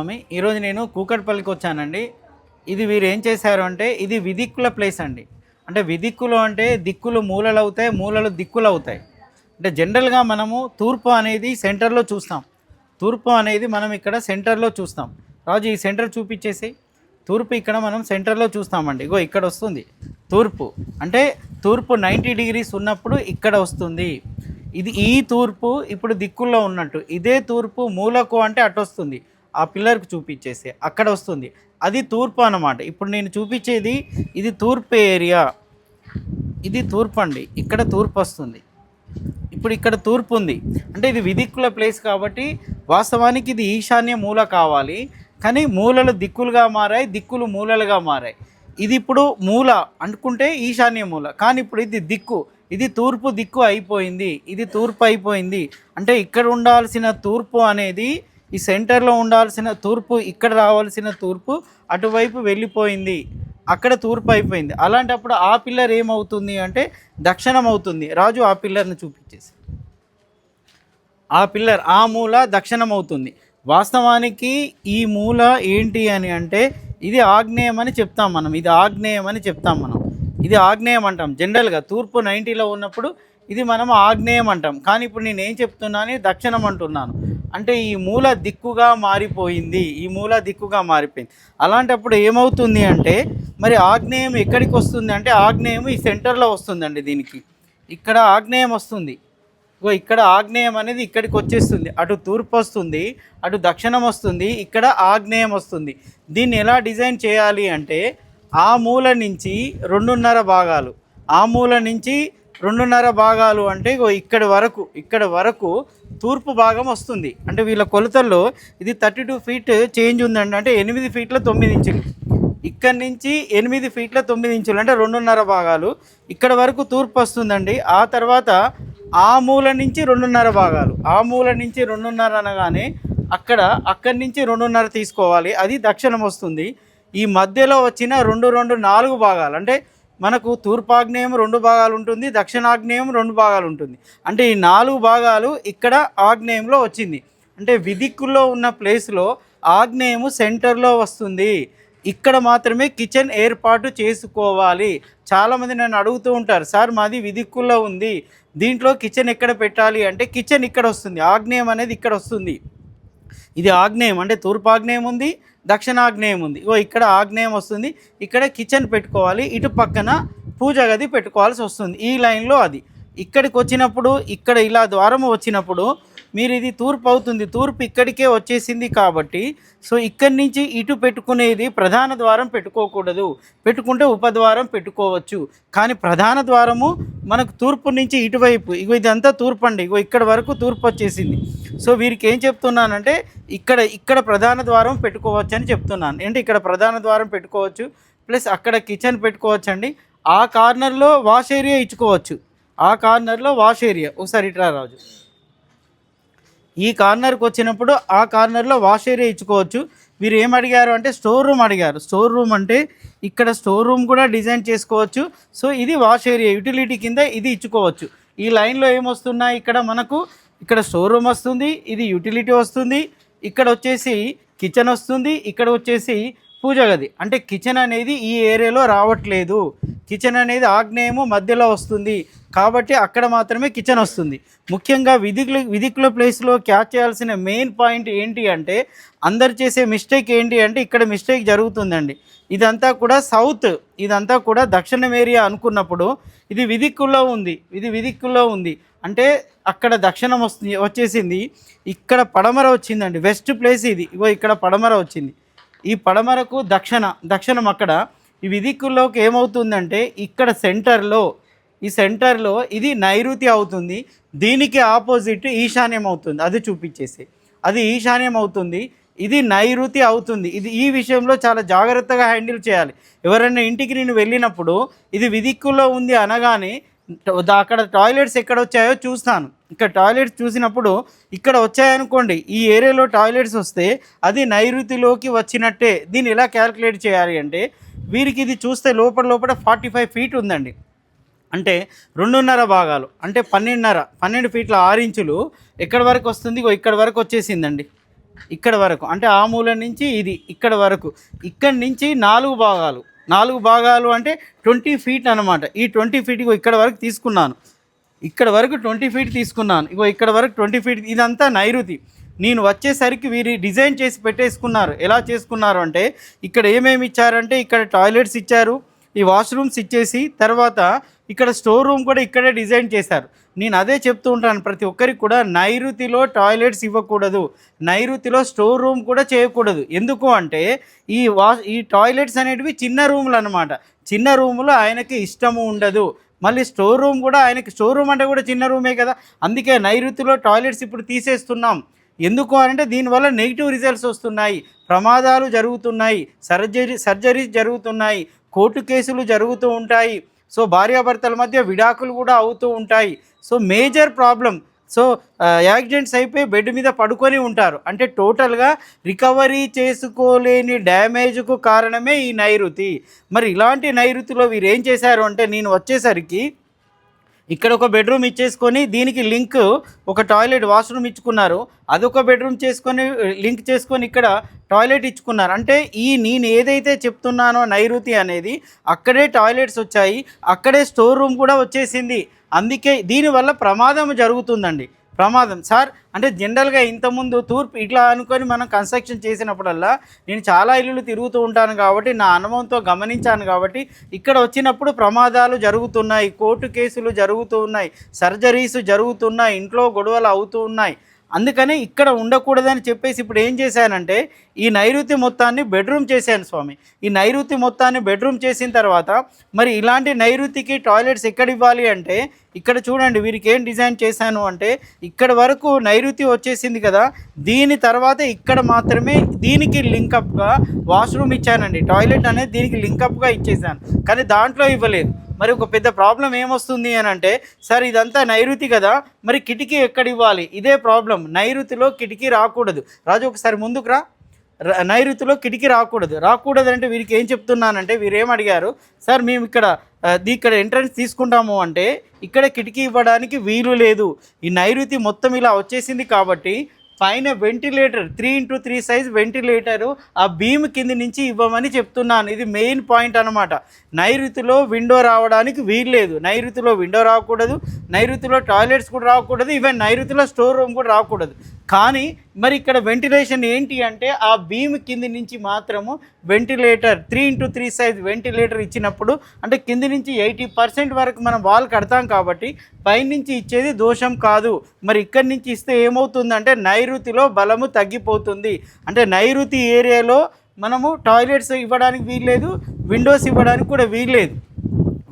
స్వామి ఈరోజు నేను కూకట్పల్లికి వచ్చానండి. ఇది వీరు ఏం చేశారు అంటే ఇది విదిక్కుల ప్లేస్ అండి. అంటే విదిక్కులు అంటే దిక్కులు మూలలు అవుతాయి మూలలు దిక్కులు అవుతాయి అంటే జనరల్గా మనము తూర్పు అనేది సెంటర్లో చూస్తాం. తూర్పు అనేది మనం ఇక్కడ సెంటర్లో చూస్తాం. రాజు ఈ సెంటర్ చూపించేసి తూర్పు ఇక్కడ మనం సెంటర్లో చూస్తామండి. ఇగో ఇక్కడ వస్తుంది. తూర్పు. అంటే తూర్పు నైంటీ డిగ్రీస్ ఉన్నప్పుడు ఇక్కడ వస్తుంది. ఇది ఈ తూర్పు ఇప్పుడు దిక్కుల్లో ఉన్నట్టు. ఇదే తూర్పు మూలకు అంటే అటు వస్తుంది. ఆ పిల్లర్కి చూపించేసి అక్కడ వస్తుంది. అది తూర్పు అన్నమాట. ఇప్పుడు నేను చూపించేది ఇది తూర్పు ఏరియా. ఇది తూర్పు అండి. ఇక్కడ తూర్పు వస్తుంది. ఇప్పుడు ఇక్కడ తూర్పు ఉంది. అంటే ఇది విదిక్కుల ప్లేస్ కాబట్టి వాస్తవానికి ఇది ఈశాన్య మూల కావాలి. కానీ మూలలు దిక్కులుగా మారాయి దిక్కులు మూలలుగా మారాయి. ఇది ఇప్పుడు మూల అనుకుంటే ఈశాన్య మూల. కానీ ఇప్పుడు ఇది దిక్కు. ఇది తూర్పు దిక్కు అయిపోయింది. ఇది తూర్పు అయిపోయింది. అంటే ఇక్కడ ఉండాల్సిన తూర్పు అనేది ఈ సెంటర్లో ఉండాల్సిన తూర్పు ఇక్కడ రావాల్సిన తూర్పు అటువైపు వెళ్ళిపోయింది. అక్కడ తూర్పు అయిపోయింది. అలాంటప్పుడు ఆ పిల్లర్ ఏమవుతుంది అంటే దక్షిణం అవుతుంది రాజు ఆ పిల్లర్ని చూపించేసి. ఆ పిల్లర్ ఆ మూల దక్షిణం అవుతుంది వాస్తవానికి ఈ మూల ఏంటి అని అంటే ఇది ఆగ్నేయం అని చెప్తాం మనం. ఇది ఆగ్నేయం అని చెప్తాం మనం. ఇది ఆగ్నేయం అంటాం. జనరల్గా తూర్పు నైంటీలో ఉన్నప్పుడు ఇది మనం ఆగ్నేయం అంటాం. కానీ ఇప్పుడు నేను ఏం చెప్తున్నాను దక్షిణం అంటున్నాను. అంటే ఈ మూల దిక్కుగా మారిపోయింది. ఈ మూల దిక్కుగా మారిపోయింది. అలాంటప్పుడు ఏమవుతుంది అంటే మరి ఆగ్నేయం ఎక్కడికి వస్తుంది అంటే ఆగ్నేయం ఈ సెంటర్లో వస్తుందండి దీనికి. ఇక్కడ ఆగ్నేయం వస్తుంది. ఇగో ఇక్కడ ఆగ్నేయం అనేది ఇక్కడికి వచ్చేస్తుంది. అటు తూర్పు వస్తుంది అటు దక్షిణం వస్తుంది ఇక్కడ ఆగ్నేయం వస్తుంది. దీన్ని ఎలా డిజైన్ చేయాలి అంటే ఆ మూల నుంచి రెండున్నర భాగాలు ఆ మూల నుంచి రెండున్నర భాగాలు అంటే ఇక్కడి వరకు ఇక్కడ వరకు తూర్పు భాగం వస్తుంది. అంటే వీళ్ళ కొలతల్లో ఇది థర్టీ టూ ఫీట్ చేంజ్ ఉందండి. అంటే ఎనిమిది ఫీట్ల తొమ్మిది ఇంచులు. ఇక్కడ నుంచి ఎనిమిది ఫీట్ల తొమ్మిది ఇంచులు. అంటే రెండున్నర భాగాలు. ఇక్కడ వరకు తూర్పు వస్తుందండి. ఆ తర్వాత ఆ మూల నుంచి రెండున్నర భాగాలు. ఆ మూల నుంచి రెండున్నర అనగానే అక్కడ అక్కడి నుంచి రెండున్నర తీసుకోవాలి. అది దక్షిణం వస్తుంది. ఈ మధ్యలో వచ్చిన రెండు రెండు నాలుగు భాగాలు. అంటే మనకు తూర్పాగ్నేయం రెండు భాగాలు ఉంటుంది దక్షిణాగ్నేయం రెండు భాగాలు ఉంటుంది అంటే ఈ నాలుగు భాగాలు ఇక్కడ ఆగ్నేయంలో వచ్చింది. అంటే విదిక్కుల్లో ఉన్న ప్లేస్లో ఆగ్నేయము సెంటర్లో వస్తుంది. ఇక్కడ మాత్రమే కిచెన్ ఏర్పాటు చేసుకోవాలి. చాలామంది నన్ను అడుగుతూ ఉంటారు సార్ మాది విదిక్కుల్లో ఉంది. దీంట్లో కిచెన్ ఎక్కడ పెట్టాలి? అంటే కిచెన్ ఇక్కడ వస్తుంది. ఆగ్నేయం అనేది ఇక్కడ వస్తుంది. ఇది ఆగ్నేయం. అంటే తూర్పు ఆగ్నేయం ఉంది దక్షిణాగ్నేయం ఉంది. ఓ ఇక్కడ ఆగ్నేయం వస్తుంది. ఇక్కడ కిచెన్ పెట్టుకోవాలి. ఇటు పక్కన పూజ గది పెట్టుకోవాల్సి వస్తుంది. ఈ లైన్లో అది. ఇక్కడికి వచ్చినప్పుడు ఇక్కడ ఇలా ద్వారం వచ్చినప్పుడు మీరు ఇది తూర్పు అవుతుంది. తూర్పు ఇక్కడికే వచ్చేసింది కాబట్టి సో ఇక్కడి నుంచి ఇటు పెట్టుకునేది ప్రధాన ద్వారం పెట్టుకోకూడదు. పెట్టుకుంటే ఉపద్వారం పెట్టుకోవచ్చు. కానీ ప్రధాన ద్వారము మనకు తూర్పు నుంచి ఇటువైపు ఇగో ఇదంతా తూర్పు అండి ఇగో ఇక్కడ వరకు తూర్పు వచ్చేసింది. సో వీరికి ఏం చెప్తున్నానంటే ఇక్కడ ఇక్కడ ప్రధాన ద్వారం పెట్టుకోవచ్చు అని చెప్తున్నాను. ఏంటి ఇక్కడ ప్రధాన ద్వారం పెట్టుకోవచ్చు? ప్లస్ అక్కడ కిచెన్ పెట్టుకోవచ్చు అండి ఆ కార్నర్లో వాష్ ఏరియా ఇచ్చుకోవచ్చు. ఆ కార్నర్లో వాష్ ఏరియా. ఒకసారి ఇట్లా రాజు. ఈ కార్నర్కి వచ్చినప్పుడు ఆ కార్నర్లో వాష్ ఏరియా ఇచ్చుకోవచ్చు. వీరు ఏం అడిగారు అంటే స్టోర్ రూమ్ అడిగారు. స్టోర్ రూమ్ అంటే ఇక్కడ స్టోర్ రూమ్ కూడా డిజైన్ చేసుకోవచ్చు. సో ఇది వాష్ ఏరియా యూటిలిటీ కింద ఇది ఇచ్చుకోవచ్చు. ఈ లైన్లో ఏమొస్తున్నాయి? ఇక్కడ మనకు ఇక్కడ స్టోర్ రూమ్ వస్తుంది ఇది యూటిలిటీ వస్తుంది ఇక్కడ వచ్చేసి కిచెన్ వస్తుంది ఇక్కడ వచ్చేసి పూజ గది. అంటే కిచెన్ అనేది ఈ ఏరియాలో రావట్లేదు. కిచెన్ అనేది ఆగ్నేయము మధ్యలో వస్తుంది. కాబట్టి అక్కడ మాత్రమే కిచెన్ వస్తుంది. ముఖ్యంగా విధికుల విధికుల ప్లేస్లో క్యాచ్ చేయాల్సిన మెయిన్ పాయింట్ ఏంటి అంటే అందరు చేసే మిస్టేక్ ఏంటి అంటే ఇక్కడ మిస్టేక్ జరుగుతుందండి. ఇదంతా కూడా సౌత్ ఇదంతా కూడా దక్షిణం ఏరియా అనుకున్నప్పుడు ఇది విదిక్కుల్లో ఉంది. ఇది విధిక్కుల్లో ఉంది. అంటే అక్కడ దక్షిణం వస్తుంది వచ్చేసింది. ఇక్కడ పడమర వచ్చిందండి. వెస్ట్ ప్లేస్ ఇది. ఇగో ఇక్కడ పడమర వచ్చింది. ఈ పడమరకు దక్షిణ దక్షిణం అక్కడ. ఈ విదిక్కుల్లోకి ఏమవుతుందంటే ఇక్కడ సెంటర్లో ఈ సెంటర్లో ఇది నైరుతి అవుతుంది. దీనికి ఆపోజిట్ ఈశాన్యం అవుతుంది. అది చూపించేసి. అది ఈశాన్యం అవుతుంది. ఇది నైరుతి అవుతుంది. ఇది ఈ విషయంలో చాలా జాగ్రత్తగా హ్యాండిల్ చేయాలి. ఎవరైనా ఇంటికి నేను వెళ్ళినప్పుడు ఇది విదిక్కుల్లో ఉంది అనగానే అక్కడ టాయిలెట్స్ ఎక్కడ వచ్చాయో చూస్తాను. ఇక్కడ టాయిలెట్స్ చూసినప్పుడు ఇక్కడ వచ్చాయనుకోండి ఈ ఏరియాలో టాయిలెట్స్ వస్తే అది నైరుతిలోకి వచ్చినట్టే. దీన్ని ఎలా క్యాలిక్యులేట్ చేయాలి అంటే వీరికి ఇది చూస్తే లోపల లోపల ఫార్టీ ఫైవ్ ఫీట్ ఉందండి. అంటే రెండున్నర భాగాలు అంటే పన్నెండున్నర పన్నెండు ఫీట్ల ఆరు ఇంచులు ఎక్కడి వరకు వస్తుంది? ఇక్కడ వరకు వచ్చేసిందండి. ఇక్కడ వరకు అంటే ఆ మూల నుంచి ఇది ఇక్కడ వరకు. ఇక్కడ నుంచి నాలుగు భాగాలు. నాలుగు భాగాలు అంటే ట్వంటీ ఫీట్ అనమాట ఈ ట్వంటీ ఫీట్ ఇగో ఇక్కడ వరకు తీసుకున్నాను. ఇక్కడ వరకు ట్వంటీ ఫీట్ తీసుకున్నాను. ఇగో ఇక్కడ వరకు ట్వంటీ ఫీట్ ఇదంతా నైరుతి. నేను వచ్చేసరికి వీరి డిజైన్ చేసి పెట్టేసుకున్నారు. ఎలా చేసుకున్నారు అంటే ఇక్కడ ఏమేమి ఇచ్చారంటే ఇక్కడ టాయిలెట్స్ ఇచ్చారు ఈ వాష్రూమ్స్ ఇచ్చేసి తర్వాత ఇక్కడ స్టోర్ రూమ్ కూడా ఇక్కడే డిజైన్ చేశారు. నేను అదే చెప్తూ ఉంటాను ప్రతి ఒక్కరికి కూడా నైరుతిలో టాయిలెట్స్ ఇవ్వకూడదు నైరుతిలో స్టోర్ రూమ్ కూడా చేయకూడదు. ఎందుకు అంటే ఈ వా ఈ టాయిలెట్స్ అనేటివి చిన్న రూములు అనమాట చిన్న రూములో ఆయనకి ఇష్టము ఉండదు. మళ్ళీ స్టోర్ రూమ్ కూడా ఆయనకి స్టోర్ రూమ్ అంటే కూడా చిన్న రూమే కదా. అందుకే నైరుతిలో టాయిలెట్స్ ఇప్పుడు తీసేస్తున్నాం. ఎందుకు అంటే దీనివల్ల నెగిటివ్ రిజల్ట్స్ వస్తున్నాయి. ప్రమాదాలు జరుగుతున్నాయి. సర్జరీ సర్జరీస్ జరుగుతున్నాయి. కోర్టు కేసులు జరుగుతూ ఉంటాయి. సో భార్యాభర్తల మధ్య విడాకులు కూడా అవుతూ ఉంటాయి. So major problem. So accidents అయిపోయి బెడ్ మీద పడుకొని ఉంటారు. అంటే టోటల్గా రికవరీ చేసుకోలేని డ్యామేజ్కు కారణమే ఈ నైరుతి. మరి ఇలాంటి నైరుతిలో వీరు ఏం చేశారు అంటే నేను వచ్చేసరికి ఇక్కడ ఒక బెడ్రూమ్ ఇచ్చేసుకొని దీనికి లింక్ ఒక టాయిలెట్ వాష్రూమ్ ఇచ్చుకున్నారు. అదొక బెడ్రూమ్ చేసుకొని లింక్ చేసుకొని ఇక్కడ టాయిలెట్ ఇచ్చుకున్నారు. అంటే ఈ నేను ఏదైతే చెప్తున్నానో నైరుతి అనేది అక్కడే టాయిలెట్స్ వచ్చాయి అక్కడే స్టోర్ రూమ్ కూడా వచ్చేసింది. అందుకే దీనివల్ల ప్రమాదం జరుగుతుందండి. ప్రమాదం. సార్ అంటే జనరల్గా ఇంతకుముందు తూర్పు ఇట్లా అనుకొని మనం కన్స్ట్రక్షన్ చేసినప్పుడల్లా నేను చాలా ఇల్లులు తిరుగుతూ ఉంటాను కాబట్టి నా అనుభవంతో గమనించాను కాబట్టి ఇక్కడ వచ్చినప్పుడు ప్రమాదాలు జరుగుతున్నాయి కోర్టు కేసులు జరుగుతూ ఉన్నాయి సర్జరీస్ జరుగుతున్నాయి ఇంట్లో గొడవలు అవుతూ ఉన్నాయి. అందుకని ఇక్కడ ఉండకూడదని చెప్పేసి ఇప్పుడు ఏం చేశానంటే ఈ నైరుతి మొత్తాన్ని బెడ్రూమ్ చేశాను స్వామి. ఈ నైరుతి మొత్తాన్ని బెడ్రూమ్ చేసిన తర్వాత మరి ఇలాంటి నైరుతికి టాయిలెట్స్ ఎక్కడ ఇవ్వాలి అంటే ఇక్కడ చూడండి వీరికి ఏం డిజైన్ చేశాను అంటే ఇక్కడ వరకు నైరుతి వచ్చేసింది కదా దీని తర్వాత ఇక్కడ మాత్రమే దీనికి లింకప్గా వాష్రూమ్ ఇచ్చానండి. టాయిలెట్ అనేది దీనికి లింకప్గా ఇచ్చేసాను. కానీ దాంట్లో ఇవ్వలేదు. మరి ఒక పెద్ద ప్రాబ్లం ఏమొస్తుంది అని అంటే సార్ ఇదంతా నైరుతి కదా మరి కిటికీ ఎక్కడ ఇవ్వాలి? ఇదే ప్రాబ్లం నైరుతిలో కిటికీ రాకూడదు. రాజు ఒకసారి ముందుకు రా. నైరుతిలో కిటికీ రాకూడదు. రాకూడదు అంటే వీరికి ఏం చెప్తున్నానంటే వీరు ఏం అడిగారు? సార్ మేము ఇక్కడ ఇక్కడ ఎంట్రన్స్ తీసుకుంటాము అంటే ఇక్కడ కిటికీ ఇవ్వడానికి వీలు లేదు. ఈ నైరుతి మొత్తం ఇలా వచ్చేసింది కాబట్టి పైన ventilator three into three size ventilator ఆ బీమ్ కింది నుంచి ఇవ్వమని చెప్తున్నాను. ఇది మెయిన్ పాయింట్ అనమాట నైరుతిలో విండో రావడానికి వీల్లేదు. నైరుతిలో విండో రాకూడదు. నైరుతిలో టాయిలెట్స్ కూడా రాకూడదు. ఈవెన్ నైరుతిలో స్టోర్ రూమ్ కూడా రాకూడదు. కానీ మరి ఇక్కడ వెంటిలేషన్ ఏంటి అంటే ఆ బీమ్ కింది నుంచి మాత్రము ventilator three into three size ventilator ఇచ్చినప్పుడు అంటే కింది నుంచి ఎయిటీ పర్సెంట్ వరకు మనం వాల్ కడతాం కాబట్టి పైనుంచి ఇచ్చేది దోషం కాదు. మరి ఇక్కడి నుంచి ఇస్తే ఏమవుతుందంటే నైరుతిలో బలము తగ్గిపోతుంది. అంటే నైరుతి ఏరియాలో మనము టాయిలెట్స్ ఇవ్వడానికి వీల్లేదు విండోస్ ఇవ్వడానికి కూడా వీల్లేదు.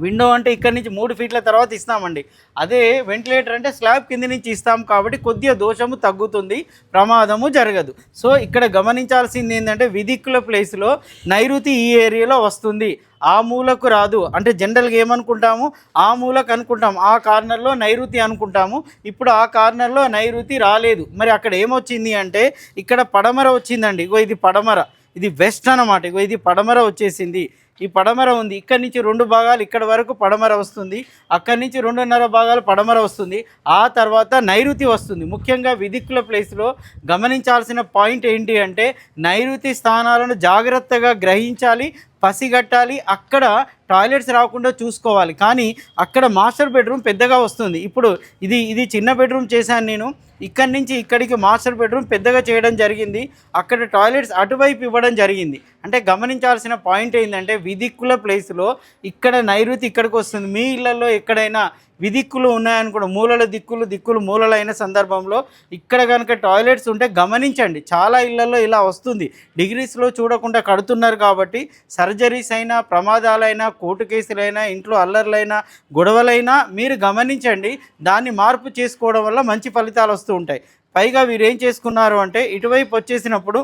విండో అంటే ఇక్కడ నుంచి మూడు ఫీట్ల తర్వాత ఇస్తామండి. అదే వెంటిలేటర్ అంటే స్లాబ్ కింద నుంచి ఇస్తాం కాబట్టి కొద్దిగా దోషము తగ్గుతుంది ప్రమాదము జరగదు. సో ఇక్కడ గమనించాల్సింది ఏంటంటే విదిక్కుల ప్లేస్లో నైరుతి ఈ ఏరియాలో వస్తుంది. ఆ మూలకు రాదు. అంటే జనరల్గా ఏమనుకుంటాము? ఆ మూలకు అనుకుంటాం. ఆ కార్నర్లో నైరుతి అనుకుంటాము. ఇప్పుడు ఆ కార్నర్లో నైరుతి రాలేదు. మరి అక్కడ ఏమొచ్చింది అంటే ఇక్కడ పడమర వచ్చిందండి. ఇగో ఇది పడమర. ఇది వెస్ట్ అన్నమాట. ఇగో ఇది పడమర వచ్చేసింది. ఈ పడమర ఉంది. ఇక్కడి నుంచి రెండు భాగాలు ఇక్కడ వరకు పడమర వస్తుంది. అక్కడి నుంచి రెండున్నర భాగాలు పడమర వస్తుంది. ఆ తర్వాత నైరుతి వస్తుంది. ముఖ్యంగా విదిక్కుల ప్లేస్లో గమనించాల్సిన పాయింట్ ఏంటి అంటే నైరుతి స్థానాలను జాగ్రత్తగా గ్రహించాలి. పసిగట్టాలి అక్కడ టాయిలెట్స్ రాకుండా చూసుకోవాలి. కానీ అక్కడ మాస్టర్ బెడ్రూమ్ పెద్దగా వస్తుంది. ఇప్పుడు ఇది ఇది చిన్న బెడ్రూమ్ చేశాను నేను. ఇక్కడి నుంచి ఇక్కడికి మాస్టర్ బెడ్రూమ్ పెద్దగా చేయడం జరిగింది. అక్కడ టాయిలెట్స్ అటువైపు ఇవ్వడం జరిగింది. అంటే గమనించాల్సిన పాయింట్ ఏంటంటే విదిక్కుల ప్లేస్లో ఇక్కడ నైరుతి ఇక్కడికి వస్తుంది. మీ ఇళ్ళలో ఎక్కడైనా విదిక్కులు ఉన్నాయనుకో మూలల దిక్కులు దిక్కులు మూలలైన సందర్భంలో ఇక్కడ కనుక టాయిలెట్స్ ఉంటే గమనించండి. చాలా ఇళ్ళలో ఇలా వస్తుంది. డిగ్రీస్లో చూడకుండా కడుతున్నారు కాబట్టి సర్జరీస్ అయినా ప్రమాదాలైనా కోర్టు కేసులైనా ఇంట్లో అల్లర్లైనా గొడవలైనా మీరు గమనించండి. దాన్ని మార్పు చేసుకోవడం వల్ల మంచి ఫలితాలు వస్తూ ఉంటాయి. పైగా వీరు ఏం చేసుకున్నారు అంటే ఇటువైపు వచ్చేసినప్పుడు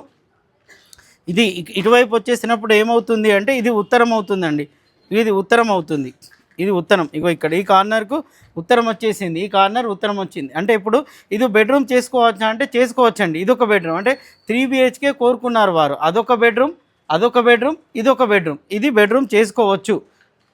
ఇది ఇటువైపు వచ్చేసినప్పుడు ఏమవుతుంది అంటే ఇది ఉత్తరం అవుతుందండి ఇది ఉత్తరం అవుతుంది ఇది ఉత్తరం. ఇగో ఇక్కడ ఈ కార్నర్కు ఉత్తరం వచ్చేసింది. ఈ కార్నర్ ఉత్తరం వచ్చింది. అంటే ఇప్పుడు ఇది బెడ్రూమ్ చేసుకోవచ్చా అంటే చేసుకోవచ్చండి. ఇది ఒక బెడ్రూమ్. అంటే త్రీ బిహెచ్కే కోరుకున్నారు వారు. అదొక బెడ్రూమ్ అదొక బెడ్రూమ్ ఇదొక బెడ్రూమ్. ఇది బెడ్రూమ్ చేసుకోవచ్చు.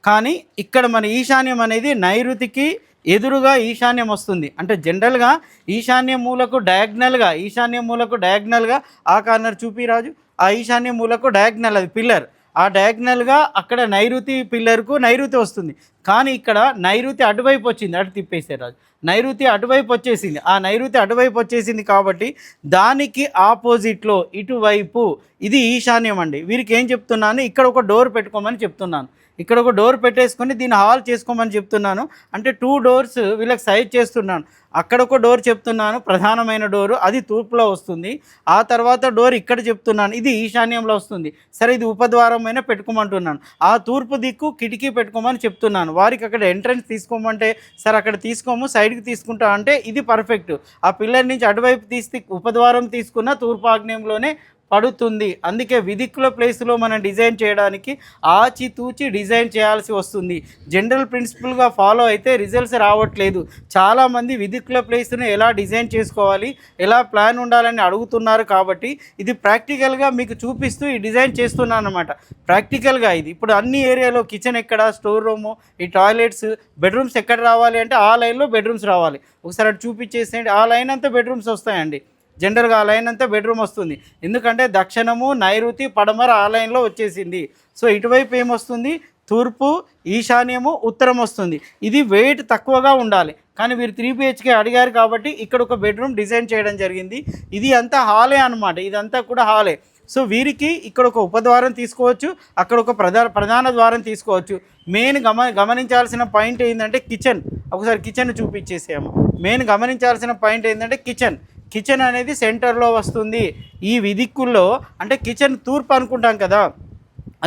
కానీ ఇక్కడ మన ఈశాన్యం అనేది నైరుతికి ఎదురుగా ఈశాన్యం వస్తుంది. అంటే జనరల్గా ఈశాన్య మూలకు డయాగ్నల్గా ఈశాన్య మూలకు డయాగ్నల్గా ఆ కార్నర్ చూపి రాజు. ఆ ఈశాన్య మూలకు డయాగ్నల్ అది పిల్లర్ ఆ డయాగ్నల్గా అక్కడ నైరుతి పిల్లర్కు నైరుతి వస్తుంది. కానీ ఇక్కడ నైరుతి అటువైపు వచ్చింది. అటు తిప్పేసే రాజు. నైరుతి అటువైపు వచ్చేసింది. ఆ నైరుతి అటువైపు వచ్చేసింది కాబట్టి దానికి ఆపోజిట్లో ఇటువైపు ఇది ఈశాన్యం అండి. వీరికి ఏం చెప్తున్నాను? ఇక్కడ ఒక డోర్ పెట్టుకోమని చెప్తున్నాను. ఇక్కడ ఒక డోర్ పెట్టేసుకొని దీన్ని హాల్ చేసుకోమని చెప్తున్నాను. అంటే టూ డోర్స్ వీళ్ళకి సైజ్ చేస్తున్నాను. అక్కడ ఒక డోర్ చెప్తున్నాను ప్రధానమైన డోరు అది తూర్పులో వస్తుంది. ఆ తర్వాత డోర్ ఇక్కడ చెప్తున్నాను ఇది ఈశాన్యంలో వస్తుంది. సరే ఇది ఉపద్వారమైన పెట్టుకోమంటున్నాను. ఆ తూర్పు దిక్కు కిటికీ పెట్టుకోమని చెప్తున్నాను. వారికి అక్కడ ఎంట్రన్స్ తీసుకోమంటే సరే అక్కడ తీసుకోము సైడ్కి తీసుకుంటా అంటే ఇది పర్ఫెక్ట్ ఆ పిల్లర్ నుంచి అటువైపు తీసి ఉపద్వారం తీసుకున్న తూర్పు ఆగ్నేయంలోనే పడుతుంది. అందుకే విధిక్కుల ప్లేస్లో మనం డిజైన్ చేయడానికి ఆచితూచి డిజైన్ చేయాల్సి వస్తుంది. జనరల్ ప్రిన్సిపల్గా ఫాలో అయితే రిజల్ట్స్ రావట్లేదు. చాలామంది విధిక్కుల ప్లేస్ను ఎలా డిజైన్ చేసుకోవాలి ఎలా ప్లాన్ ఉండాలని అడుగుతున్నారు కాబట్టి ఇది ప్రాక్టికల్గా మీకు చూపిస్తూ ఈ డిజైన్ చేస్తున్నాను అనమాట ప్రాక్టికల్గా ఇది. ఇప్పుడు అన్ని ఏరియాలో కిచెన్ ఎక్కడ స్టోర్ రూము ఈ టాయిలెట్స్ బెడ్రూమ్స్ ఎక్కడ రావాలి అంటే ఆ లైన్లో బెడ్రూమ్స్ రావాలి. ఒకసారి అటు చూపించేసేయండి. ఆ లైన్ అంతా బెడ్రూమ్స్ వస్తాయండి. జనరల్గా ఆ లైన్ అంతా బెడ్రూమ్ వస్తుంది. ఎందుకంటే దక్షిణము నైరుతి పడమర ఆ లైన్లో వచ్చేసింది. సో ఇటువైపు ఏమొస్తుంది? తూర్పు ఈశాన్యము ఉత్తరం వస్తుంది. ఇది వెయిట్ తక్కువగా ఉండాలి. కానీ వీరు త్రీ బిహెచ్కే అడిగారు కాబట్టి ఇక్కడ ఒక బెడ్రూమ్ డిజైన్ చేయడం జరిగింది. ఇది అంతా హాలే అనమాట ఇదంతా కూడా హాలే. సో వీరికి ఇక్కడ ఒక ఉపద్వారం తీసుకోవచ్చు. అక్కడ ఒక ప్రధాన ప్రధాన ద్వారం తీసుకోవచ్చు. మెయిన్ గమ గమనించాల్సిన పాయింట్ ఏంటంటే కిచెన్. ఒకసారి కిచెన్ చూపించేసాము మెయిన్ గమనించాల్సిన పాయింట్ ఏంటంటే కిచెన్. కిచెన్ అనేది సెంటర్లో వస్తుంది. ఈ విదిక్కుల్లో అంటే కిచెన్ తూర్పు అనుకుంటాం కదా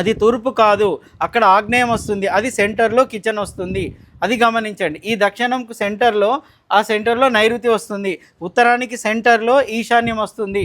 అది తూర్పు కాదు అక్కడ ఆగ్నేయం వస్తుంది అది సెంటర్లో కిచెన్ వస్తుంది. అది గమనించండి ఈ దక్షిణంకు సెంటర్లో ఆ సెంటర్లో నైరుతి వస్తుంది ఉత్తరానికి సెంటర్లో ఈశాన్యం వస్తుంది.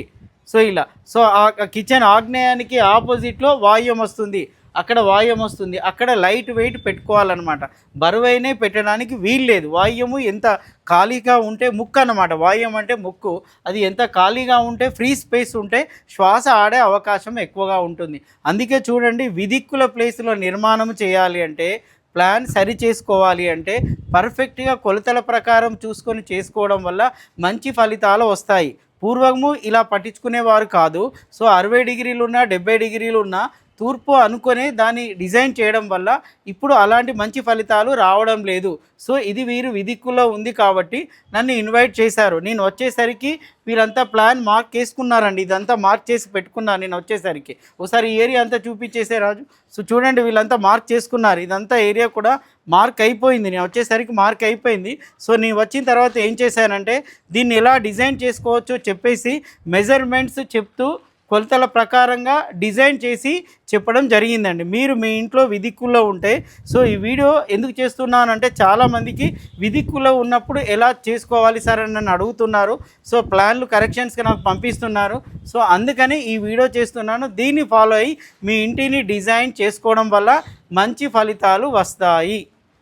సో ఇలా సో ఆ కిచెన్ ఆగ్నేయానికి ఆపోజిట్లో వాయుం వస్తుంది. అక్కడ వాయువ్యం వస్తుంది. అక్కడ లైట్ వెయిట్ పెట్టుకోవాలన్నమాట. బరువైనే పెట్టడానికి వీల్లేదు వాయుము ఎంత ఖాళీగా ఉంటే ముక్కు అన్నమాట. వాయువ్యం అంటే ముక్కు. అది ఎంత ఖాళీగా ఉంటే ఫ్రీ స్పేస్ ఉంటే శ్వాస ఆడే అవకాశం ఎక్కువగా ఉంటుంది. అందుకే చూడండి విదిక్కుల ప్లేస్లో నిర్మాణం చేయాలి అంటే ప్లాన్ సరి చేసుకోవాలి అంటే పర్ఫెక్ట్గా కొలతల ప్రకారం చూసుకొని చేసుకోవడం వల్ల మంచి ఫలితాలు వస్తాయి. పూర్వము ఇలా పట్టించుకునేవారు కాదు. సో అరవై డిగ్రీలు ఉన్నా డెబ్బై డిగ్రీలు ఉన్నా తూర్పు అనుకొని దాన్ని డిజైన్ చేయడం వల్ల ఇప్పుడు అలాంటి మంచి ఫలితాలు రావడం లేదు. సో ఇది వీరు విధిక్కులో ఉంది కాబట్టి నన్ను ఇన్వైట్ చేశారు. నేను వచ్చేసరికి వీరంతా ప్లాన్ మార్క్ చేసుకున్నారండి. ఇదంతా మార్క్ చేసి పెట్టుకున్నాను నేను వచ్చేసరికి. ఒకసారి ఈ ఏరియా అంతా చూపించేసే రాజు. సో చూడండి వీళ్ళంతా మార్క్ చేసుకున్నారు. ఇదంతా ఏరియా కూడా మార్క్ అయిపోయింది. నేను వచ్చేసరికి మార్క్ అయిపోయింది. సో నేను వచ్చిన తర్వాత ఏం చేశానంటే దీన్ని ఎలా డిజైన్ చేసుకోవచ్చో చెప్పేసి మెజర్మెంట్స్ చెప్తూ కొలతల ప్రకారంగా డిజైన్ చేసి చెప్పడం జరిగిందండి. మీరు మీ ఇంట్లో విధిక్కుల్లో ఉంటే సో ఈ వీడియో ఎందుకు చేస్తున్నానంటే చాలామందికి విధిక్కుల్లో ఉన్నప్పుడు ఎలా చేసుకోవాలి సార్ అని నన్ను అడుగుతున్నారు. సో ప్లాన్లు కరెక్షన్స్కి నాకు పంపిస్తున్నారు. సో అందుకని ఈ వీడియో చేస్తున్నాను. దీన్ని ఫాలో అయ్యి మీ ఇంటిని డిజైన్ చేసుకోవడం వల్ల మంచి ఫలితాలు వస్తాయి.